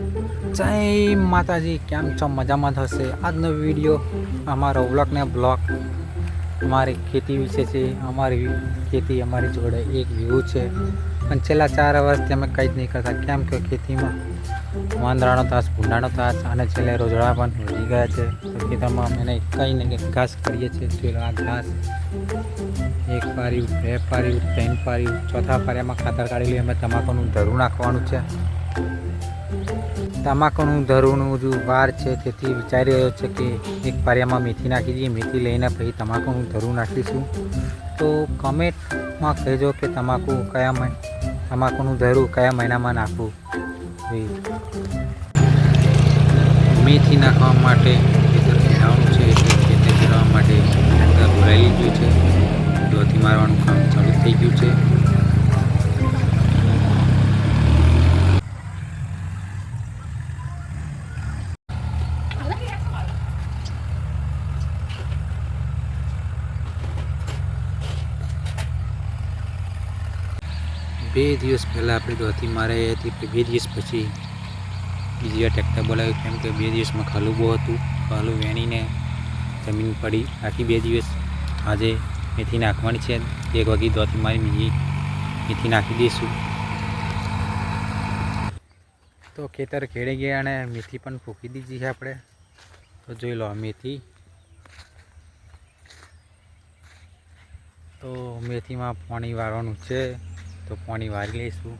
જય માતાજી, કેમ છો? મજામાં થશે આજનો વીડિયો અમારો વ્લોગ ને બ્લોગ. અમારી ખેતી વિશે છે. અમારી ખેતી અમારી જોડે એક વ્યૂ છે. પણ છેલ્લા ચાર વર્ષથી અમે કંઈ જ નહીં કરતા. કેમ કે ખેતીમાં વાંદરાનો ત્રાસ ભૂંડાનો ત્રાસ અને છેલ્લે રોજડા પણ વધી ગયા છે. ખેતરમાં અમે કંઈ ને કંઈ ઘાસ કરીએ છીએ. છેલ્લો આ ઘાસ એક પાર્યું બે પાર્યું ત્રણ પાર્યું ચોથા પાર્યામાં ખાતર કાઢી લઈએ. અમે તમાકુનું ધરું નાખવાનું છે. તમાકુનું, ધરુંનું જો વાર છે, તેથી વિચારી રહ્યો છે કે એક પારિયામાં મેથી નાખી દઈએ, મેથી લઈને પછી તમાકુનું ધરું નાખીશું. તો કમેન્ટમાં કહેજો કે તમાકુ કયા મહિ, તમાકુનું, ધરું કયા મહિનામાં નાખવું મેથી નાખવા માટે ખેતર ખેડાવાનું છે ખેતર ખેડવા માટે ભરાઈ ગયું છે. દોથી મારવાનું કામ ચાલુ થઈ ગયું છે. બે દિવસ પહેલાં આપણે ધોતી મારાઈ હતી બે દિવસ પછી બીજી વાર ટ્રેક્ટર બોલાવ્યું. કેમ કે બે દિવસમાં ખાલું બહુ હતું, ખાલું વેણીને જમીન પડી. આખી બે દિવસ આજે મેથી નાખવાની છે. એક વાગે ધોતી મારી બીજી મેથી નાખી દઈશું. તો ખેતર ખેડી ગયા અને મેથી પણ ફૂંકી દીધી છે આપણે. તો જોઈ લો મેથી. તો મેથીમાં પાણી વાળવાનું છે. તો પાણી વાળી લઈશું.